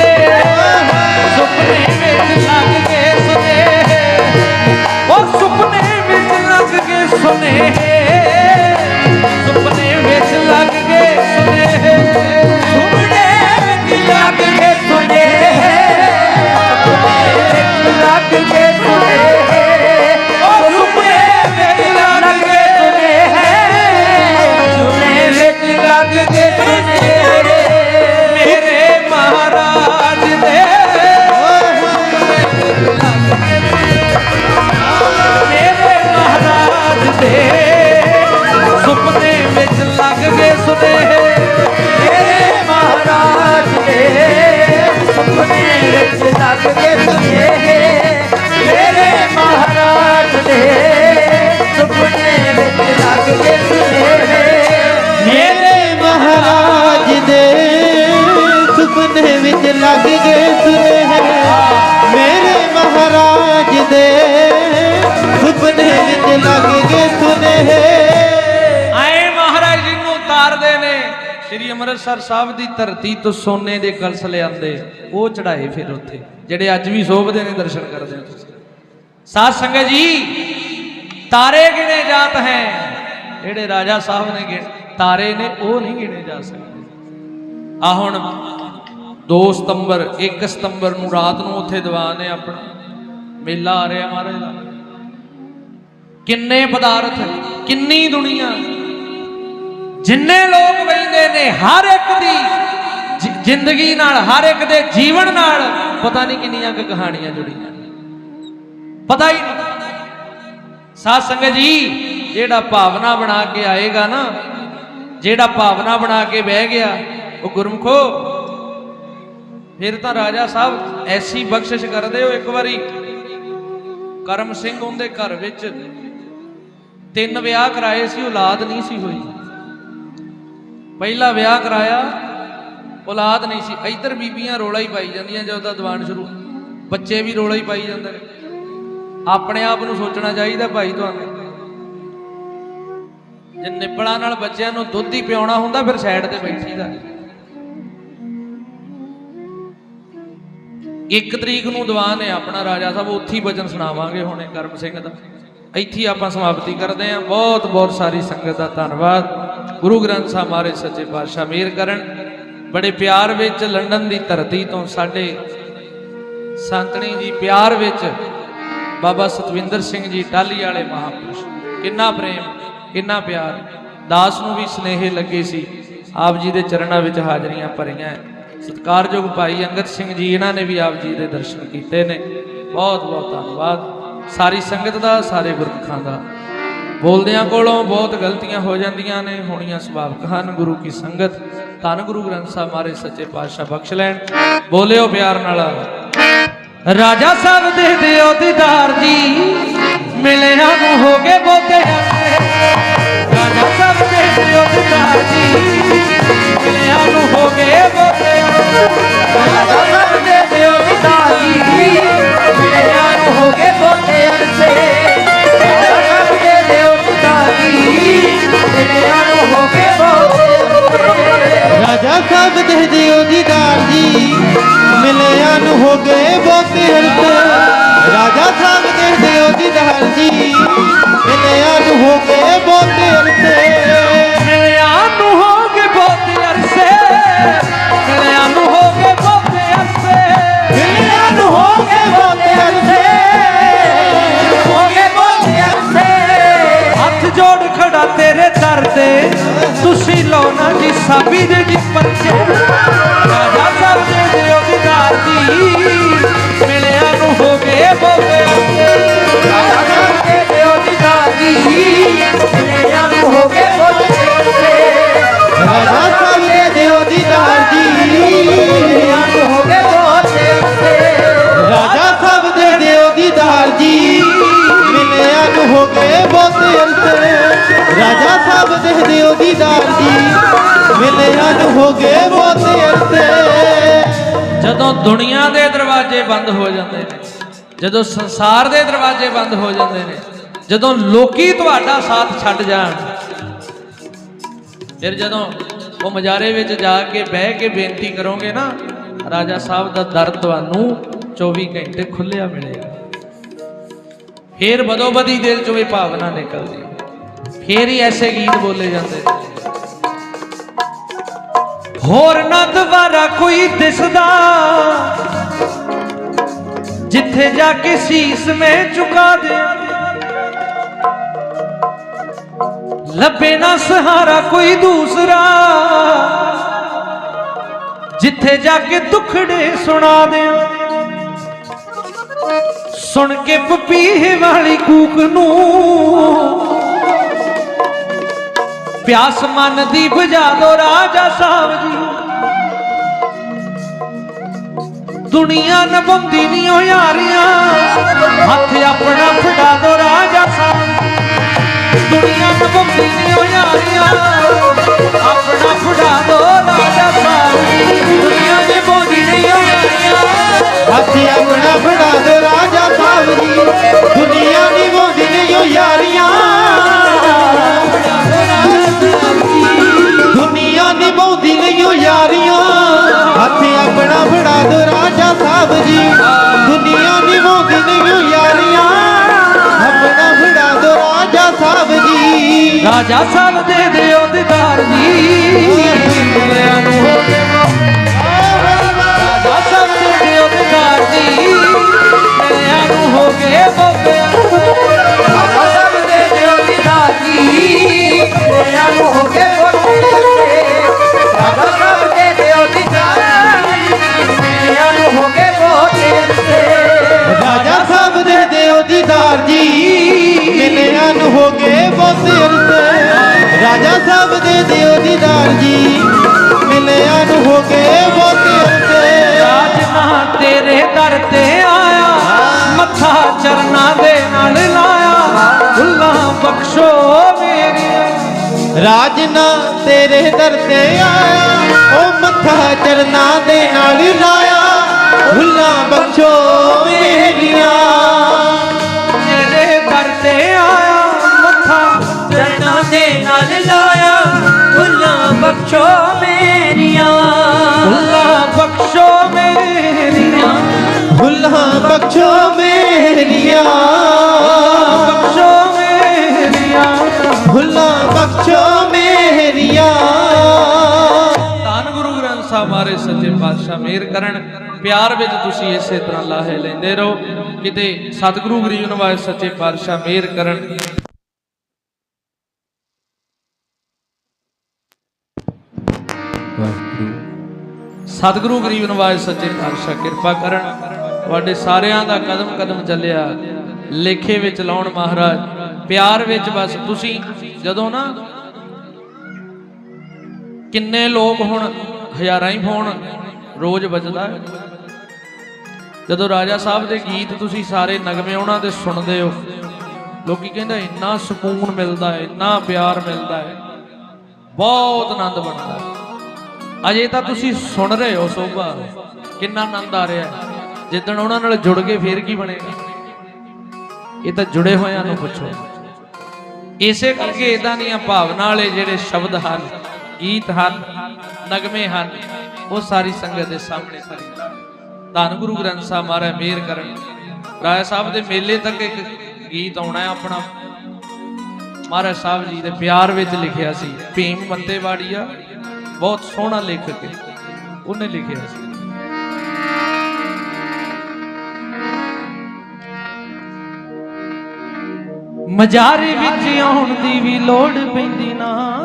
S1: ਸੁਪਨੇ ਵਿੱਚ ਲੱਗ ਗਏ
S2: ਸੁਨੇਹੇ।
S1: ਆਏ ਮਹਾਰਾਜ ਜੀ ਨੂੰ ਉਤਾਰਦੇ ਨੇ। ਸ੍ਰੀ ਅੰਮ੍ਰਿਤਸਰ ਸਾਹਿਬ ਦੀ ਧਰਤੀ ਤੋਂ ਸੋਨੇ ਦੇ ਕਲਸ ਲਿਆਂਦੇ। ਉਹ ਚੜਾਏ ਫਿਰ ਉੱਥੇ, ਜਿਹੜੇ ਅੱਜ ਵੀ ਸੋਭਦੇ ਨੇ ਦਰਸ਼ਨ ਕਰਦੇ ਹੋ ਤੁਸੀਂ। ਸਾਧ ਸੰਗਤ ਜੀ, ਤਾਰੇ ਗਿਣੇ ਜਾਤ ਹੈ। ਜਿਹੜੇ ਰਾਜਾ ਸਾਹਿਬ ਨੇ ਗਿਣ, ਤਾਰੇ ਨੇ ਉਹ ਨਹੀਂ ਗਿਣੇ ਜਾ ਸਕਦੇ। ਆ ਹੁਣ 2 ਸਤੰਬਰ 1 ਸਤੰਬਰ ਨੂੰ ਰਾਤ ਨੂੰ ਉੱਥੇ ਦੀਵਾਨ ਹੈ ਆਪਣਾ। ਮੇਲਾ ਆ ਰਿਹਾ ਮਹਾਰਾਜ ਦਾ। ਕਿੰਨੇ ਪਦਾਰਥ, ਕਿੰਨੀ ਦੁਨੀਆ। ਜਿੰਨੇ ਲੋਕ ਬੈਠੇ ਨੇ ਹਰ ਇੱਕ ਦੀ ਜ਼ਿੰਦਗੀ ਨਾਲ, ਹਰ ਇੱਕ ਦੇ ਜੀਵਨ ਨਾਲ, ਪਤਾ ਨਹੀਂ ਕਿੰਨੀਆਂ ਕੁ ਕਹਾਣੀਆਂ ਜੁੜੀਆਂ ਪਤਾ ਹੀ ਨਹੀਂ। ਸਾਧ ਸੰਗਤ ਜੀ, ਜਿਹੜਾ ਭਾਵਨਾ ਬਣਾ ਕੇ ਆਏਗਾ ਨਾ, ਜਿਹੜਾ ਭਾਵਨਾ ਬਣਾ ਕੇ ਬਹਿ ਗਿਆ, ਉਹ ਗੁਰਮਖੋ, ਫਿਰ ਤਾਂ ਰਾਜਾ ਸਾਹਿਬ ਐਸੀ ਬਖਸ਼ਿਸ਼ ਕਰਦੇ ਹੋ ਇੱਕ ਵਾਰੀ। ਕਰਮ ਸਿੰਘ ਉਹਦੇ ਘਰ ਵਿੱਚ ਤਿੰਨ ਵਿਆਹ ਕਰਾਏ ਸੀ, ਔਲਾਦ ਨਹੀਂ ਸੀ ਹੋਈ। ਪਹਿਲਾ ਵਿਆਹ ਕਰਾਇਆ, ਔਲਾਦ ਨਹੀਂ ਸੀ। ਇੱਧਰ ਬੀਬੀਆਂ ਰੋਲਾ ਹੀ ਪਾਈ ਜਾਂਦੀਆਂ, ਜਦੋਂ ਦਾ ਦੀਵਾਨ ਸ਼ੁਰੂ। ਬੱਚੇ ਵੀ ਰੋਲਾ ਹੀ ਪਾਈ ਜਾਂਦੇ ਨੇ। ਆਪਣੇ ਆਪ ਨੂੰ ਸੋਚਣਾ ਚਾਹੀਦਾ ਭਾਈ ਤੁਹਾਨੂੰ। ਜੇ ਨਿਪਲਾਂ ਨਾਲ ਬੱਚਿਆਂ ਨੂੰ ਦੁੱਧ ਹੀ ਪਿਆਉਣਾ ਹੁੰਦਾ, ਫਿਰ ਸਾਈਡ ਤੇ ਬੈਠੀਦਾ ਇੱਕ ਤਰੀਕ ਨੂੰ ਦੀਵਾਨ ਹੈ ਆਪਣਾ ਰਾਜਾ ਸਾਹਿਬ, ਉੱਥੇ ਹੀ ਬਚਨ ਸੁਣਾਵਾਂਗੇ ਹੁਣੇ ਕਰਮ ਸਿੰਘ ਦਾ। ਇੱਥੇ ਆਪਾਂ ਸਮਾਪਤੀ ਕਰਦੇ ਹਾਂ। ਬਹੁਤ ਬਹੁਤ ਸਾਰੀ ਸੰਗਤ ਦਾ ਧੰਨਵਾਦ। ਗੁਰੂ ਗ੍ਰੰਥ ਸਾਹਿਬ ਮਹਾਰਾਜ ਸੱਚੇ ਪਾਤਸ਼ਾਹ ਮਿਹਰ ਕਰਨ। ਬੜੇ ਪਿਆਰ ਵਿੱਚ ਲੰਡਨ ਦੀ ਧਰਤੀ ਤੋਂ ਸਾਡੇ ਸੰਤਣੀ ਜੀ ਪਿਆਰ ਵਿੱਚ ਬਾਬਾ ਸਤਵਿੰਦਰ ਸਿੰਘ ਜੀ ਟਾਲੀ ਵਾਲੇ ਮਹਾਪੁਰਸ਼। ਕਿੰਨਾ ਪ੍ਰੇਮ, ਕਿੰਨਾ ਪਿਆਰ। ਦਾਸ ਨੂੰ ਵੀ ਸਨੇਹ ਲੱਗੇ ਸੀ। ਆਪ ਜੀ ਦੇ ਚਰਨਾਂ ਵਿੱਚ ਹਾਜ਼ਰੀਆਂ ਭਰੀਆਂ। ਸਤਿਕਾਰਯੋਗ ਭਾਈ ਅੰਗਦ ਸਿੰਘ ਜੀ, ਇਹਨਾਂ ਨੇ ਵੀ ਆਪ ਜੀ ਦੇ ਦਰਸ਼ਨ ਕੀਤੇ ਨੇ। ਬਹੁਤ ਬਹੁਤ ਧੰਨਵਾਦ। ਸਾਰੀ ਸੰਗਤ ਦਾ, ਸਾਰੇ ਗੁਰਮੁਖਾਂ ਦਾ। ਬੋਲਦਿਆਂ ਕੋਲੋਂ ਬਹੁਤ ਗਲਤੀਆਂ ਹੋ ਜਾਂਦੀਆਂ ਨੇ, ਹੋਣੀਆਂ ਸੁਭਾਵਿਕ ਹਨ। ਗੁਰੂ ਕੀ ਸੰਗਤ, ਧੰਨ ਗੁਰੂ ਗ੍ਰੰਥ ਸਾਹਿਬ ਮਾਰੇ ਸੱਚੇ ਪਾਤਸ਼ਾਹ ਬਖਸ਼ ਲੈਣ। ਬੋਲਿਓ ਪਿਆਰ ਨਾਲ। ਰਾਜਾ ਸਾਹਿਬ ਦੇ ਦਿਓ ਦੀਦਾਰ ਜੀ, ਮਿਲਿਆ ਨੂੰ ਹੋ ਗਏ ਬੋਤੇ ਹੋ ਗਏ
S2: ਬਹੁਤੇ ਅਰਸ ਰਾਜਾ ਸਾਹਿਬ ਦੇ ਦਿਓ ਦੀਦਾਰ ਜੀ, ਮਿਲਿਆ ਨੂੰ ਹੋ ਗਏ ਬਹੁਤੇ ਅਰਸ
S1: ਮਿਲਿਆ ਨੂੰ ਹੋ ਗਏ ਬਹੁਤ ਅਰਸੇ। ਮਿਲਿਆ ਨੂੰ ਹੋ ਗਏ ਬਹੁਤ ਅਰਸੇ।
S2: ਮਿਲਿਆ ਨੂੰ ਹੋ ਗਏ ਬਹੁਤੇ ਅਰਸ।
S1: ਹੋ ਗਏ ਬਹੁਤ ਅਰਸੇ। ਹੱਥ ਜੋੜ ਖੜਾ ਤੇਰੇ ਦਰ ਤੇ। ਤੁਸੀਂ ਲਾਉਣਾ ਜੀ ਸਾਬੀ ਦੇ ਜੀ ਪਰਚੇ। ਬੰਦ ਹੋ ਜਾਂਦੇ ਨੇ। ਜਦੋਂ ਸੰਸਾਰ ਦੇ ਦਰਵਾਜ਼ੇ ਬੰਦ ਹੋ ਜਾਂਦੇ ਨੇ, ਜਦੋਂ ਲੋਕੀ ਤੁਹਾਡਾ ਸਾਥ ਛੱਡ ਜਾਣ, ਫਿਰ ਜਦੋਂ ਉਹ ਮਜਾਰੇ ਵਿੱਚ ਜਾ ਕੇ ਬਹਿ ਕੇ ਬੇਨਤੀ ਕਰੋਗੇ ਨਾ, ਰਾਜਾ ਸਾਹਿਬ ਦਾ ਦਰ ਤੁਹਾਨੂੰ 24 ਘੰਟੇ ਖੁੱਲਿਆ ਮਿਲੇਗਾ। ਫੇਰ ਬਦੋ ਬਦੀ ਦਿਲ ਚੋਂ ਇਹ ਭਾਵਨਾ ਨਿਕਲਦੀ ਫੇਰ ਹੀ ਐਸੇ ਗੀਤ ਬੋਲੇ ਜਾਂਦੇ ਨੇ। ਹੋਰ ਨਾ ਦੁਬਾਰਾ ਕੋਈ ਦਿਸਦਾ ਜਿੱਥੇ ਜਾ ਕੇ ਸੀਸ ਮੈਂ ਝੁਕਾ ਦੇ ਲੱਭੇ ਨਾ ਸਹਾਰਾ ਕੋਈ ਦੂਸਰਾ। ਜਿੱਥੇ ਜਾ ਕੇ ਦੁਖੜੇ ਸੁਣਾ ਦੇ ਸੁਣ ਕੇ ਪਪੀਹੇ ਵਾਲੀ ਕੂਕ ਨੂੰ। ਪਿਆਸ ਮਨ ਦੀ ਬੁਝਾ ਦੋ ਰਾਜਾ ਸਾਹਿਬ ਜੀ। ਦੁਨੀਆ ਨਭੰਦੀ ਨਹੀਂ ਹੋ ਯਾਰੀਆਂ। ਹੱਥ ਆਪਣਾ ਫੜਾ ਦੋ ਰਾਜਾ ਸਾਹਿਬ। ਦੁਨੀਆ ਨਭੰਦੀ ਨਹੀਂ ਓ ਯਾਰੀਆਂ। ਆਪਣਾ ਫੜਾ ਦੋ ਰਾਜਾ ਸਾਹਿਬ। ਦੁਨੀਆ ਨਭੰਦੀ ਨਹੀਂ ਓ ਯਾਰੀਆਂ।
S2: ਹੱਥ ਆਪਣਾ ਫੜਾ ਦੇ ਜੀ ਰਾਜਾ ਸਾਹਿਬ ਦੇ
S1: ਦਿਓ ਦੀਦਾਰ ਜੀ। ਮਿਲਿਆ ਨੂੰ ਹੋ ਗਏ ਰਾਜਾ ਦੇ ਦਿਓ ਦੀਦਾਰ ਜੀ। ਮਿਲਿਆ ਨੂੰ ਹੋ ਗਏ ਬੋਬੇ ਰਾਜਾ ਸਾਹਿਬ ਦੇ ਦਿਓ ਦੀਦਾਰ ਜੀ। ਮਿਲਿਆ ਨੂੰ ਹੋ ਗਏ ਰਾਜਾ ਸਾਹਿਬ ਦੇ ਦਿਓ ਦੀਦਾਰ ਮਿਲਿਆ ਨੂੰ ਹੋ ਗਏ ਬੋਬੇ
S2: ਰਾਜਾ ਸਾਹਿਬ ਦੇ ਦਿਓ ਦੀਦਾਰ ਜੀ। ਮਿਲਿਆ ਨੂੰ ਹੋ ਗਏ ਬਹੁਤੇ ਅਰਸੇ ਰਾਜਾ ਨੂੰ
S1: ਤੇਰੇ ਦਰ ਤੇ ਆਇਆ। ਮੱਥਾ ਚਰਨਾ ਦੇ ਨਾਲ ਲਾਇਆ। ਭੁੱਲਾਂ ਬਖਸ਼ੋ ਮੇਰੀਆਂ।
S2: ਰਾਜਨਾ ਤੇਰੇ ਦਰ ਤੇ ਆਇਆ। ਉਹ ਮੱਥਾ ਚਰਨਾ ਦੇ ਨਾਲ ਲਾਇਆ। ਭੁੱਲਾਂ ਬਖਸ਼ੋ ਮੇਰੀਆਂ।
S1: ਧੰਨ ਗੁਰੂ ਗ੍ਰੰਥ ਸਾਹਿਬ ਮਾਰੇ ਸੱਚੇ ਪਾਤਸ਼ਾਹ ਮਿਹਰ ਕਰਨ ਪਿਆਰ ਵਿੱਚ ਤੁਸੀਂ ਇਸੇ ਤਰ੍ਹਾਂ ਲਾਹੇ ਲੈਂਦੇ ਰਹੋ। ਕਿਤੇ ਸਤਿਗੁਰੂ ਗਰੀਬ ਨਵਾਜ਼ ਸੱਚੇ ਪਾਤਸ਼ਾਹ ਮਿਹਰ ਕਰਨ ਸਤਿਗੁਰੂ ਗਰੀਬ ਨਿਵਾਜ ਸੱਚੇ ਪਾਤਸ਼ਾਹ, ਕਿਰਪਾ ਕਰਨ। ਤੁਹਾਡੇ ਸਾਰਿਆਂ ਦਾ ਕਦਮ ਕਦਮ ਚੱਲਿਆ। ਲੇਖੇ ਵਿੱਚ ਲਾਉਣ ਮਹਾਰਾਜ, ਪਿਆਰ ਵਿੱਚ ਬਸ ਤੁਸੀਂ। ਜਦੋਂ ਨਾ ਕਿੰਨੇ ਲੋਕ ਹੁਣ ਹਜ਼ਾਰਾਂ ਹੀ ਫੋਨ ਰੋਜ਼ ਵੱਜਦਾ। ਜਦੋਂ ਰਾਜਾ ਸਾਹਿਬ ਦੇ ਗੀਤ ਤੁਸੀਂ ਸਾਰੇ ਨਗਮੇ ਉਹਨਾਂ ਦੇ ਸੁਣਦੇ ਹੋ, ਲੋਕੀ ਕਹਿੰਦੇ ਇੰਨਾ ਸਕੂਨ ਮਿਲਦਾ ਹੈ, ਇੰਨਾ ਪਿਆਰ ਮਿਲਦਾ ਹੈ। ਬਹੁਤ ਆਨੰਦ ਬਣਦਾ ਹੈ। ਅਜੇ ਤਾਂ ਤੁਸੀਂ ਸੁਣ ਰਹੇ ਹੋ ਸੋਭਾ। ਕਿੰਨਾ ਆਨੰਦ ਆ ਰਿਹਾ ਜਿੱਦਣ ਉਹਨਾਂ ਨਾਲ ਜੁੜ ਕੇ ਫੇਰ ਕੀ ਬਣੇਗਾ? ਇਹ ਤਾਂ ਜੁੜੇ ਹੋਇਆਂ ਨੂੰ ਪੁੱਛੋ। ਇਸੇ ਕਰਕੇ ਇਦਾਂ ਦੀਆਂ ਭਾਵਨਾ ਵਾਲੇ ਜਿਹੜੇ ਸ਼ਬਦ ਹਨ, ਗੀਤ ਹਨ, ਨਗਮੇ ਹਨ, ਉਹ ਸਾਰੀ ਸੰਗਤ ਦੇ ਸਾਹਮਣੇ ਖੜੀ ਧੰਨ ਗੁਰੂ ਗ੍ਰੰਥ ਸਾਹਿਬ ਮਹਾਰਾਜ, ਮਿਹਰ ਕਰਨ। ਰਾਏ ਸਾਹਿਬ ਦੇ ਮੇਲੇ ਤੱਕ ਇੱਕ ਗੀਤ ਆਉਣਾ ਹੈ ਆਪਣਾ। ਮਹਾਰਾਜ ਸਾਹਿਬ ਜੀ ਦੇ ਪਿਆਰ ਵਿੱਚ ਲਿਖਿਆ ਸੀ, ਭੀਮ ਮੰਤੇਵਾੜੀਆ ਬਹੁਤ ਸੋਹਣਾ ਲੇਖਕ ਹੈ। ਉਹਨੇ ਲਿਖਿਆ ਸੀ। ਮਜਾਰੇ ਵਿੱਚ ਆਉਣ ਦੀ ਵੀ ਲੋੜ ਪੈਂਦੀ ਨਾ।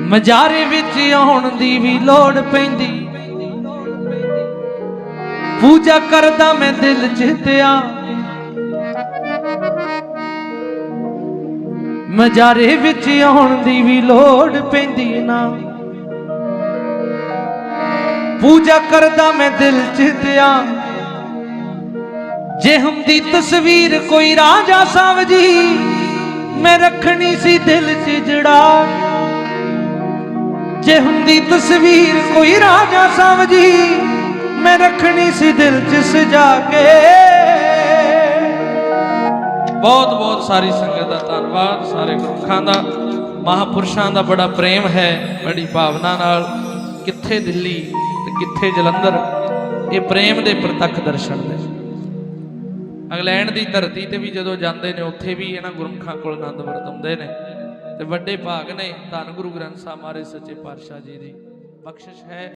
S1: ਮਜਾਰੇ ਵਿੱਚ ਆਉਣ ਦੀ ਵੀ ਲੋੜ ਪੈਂਦੀ। ਪੂਜਾ ਕਰਦਾ ਮੈਂ ਦਿਲ ਚਿਤਿਆ ਮਜਾਰੇ ਵਿੱਚ ਆਉਣ ਦੀ ਵੀ ਲੋੜ ਪੈਂਦੀ ਨਾ। ਪੂਜਾ ਕਰਦਾ ਮੈਂ ਦਿਲ ਚਿਤਿਆ ਜੇ ਹੁੰਦੀ ਤਸਵੀਰ ਕੋਈ ਰਾਜਾ ਸਾਹਿਬ ਜੀ, ਮੈਂ ਰੱਖਣੀ ਸੀ ਦਿਲ 'ਚ ਜੜਾ। ਜੇ ਹੁੰਦੀ ਤਸਵੀਰ ਕੋਈ ਰਾਜਾ ਸਾਹਿਬ ਜੀ, ਮੈਂ ਰੱਖਣੀ ਸੀ ਦਿਲ 'ਚ ਸਜਾ ਕੇ। ਬਹੁਤ ਬਹੁਤ ਸਾਰੀ ਸੰਗਤ ਦਾ ਧੰਨਵਾਦ, ਸਾਰੇ ਗੁਰਮੁਖਾਂ ਦਾ, ਮਹਾਪੁਰਸ਼ਾਂ ਦਾ ਬੜਾ ਪ੍ਰੇਮ ਹੈ ਬੜੀ ਭਾਵਨਾ ਨਾਲ, ਕਿੱਥੇ ਦਿੱਲੀ ਤੇ ਕਿੱਥੇ ਜਲੰਧਰ, ਇਹ ਪ੍ਰੇਮ ਦੇ ਪ੍ਰਤੱਖ ਦਰਸ਼ਨ ਨੇ। ਇੰਗਲੈਂਡ ਦੀ ਧਰਤੀ ਤੇ ਵੀ ਜਦੋਂ ਜਾਂਦੇ ਨੇ, ਉੱਥੇ ਵੀ ਇਹਨਾਂ ਗੁਰਮੁਖਾਂ ਕੋਲ ਆਨੰਦ ਵਰਤਾਉਂਦੇ ਨੇ। ਤੇ ਵੱਡੇ ਭਾਗ ਨੇ, ਧੰਨ ਗੁਰੂ ਗ੍ਰੰਥ ਸਾਹਿਬ ਮਹਾਰਾਜ, ਸੱਚੇ ਪਾਤਸ਼ਾਹ ਜੀ ਦੀ ਬਖਸ਼ਿਸ਼ ਹੈ।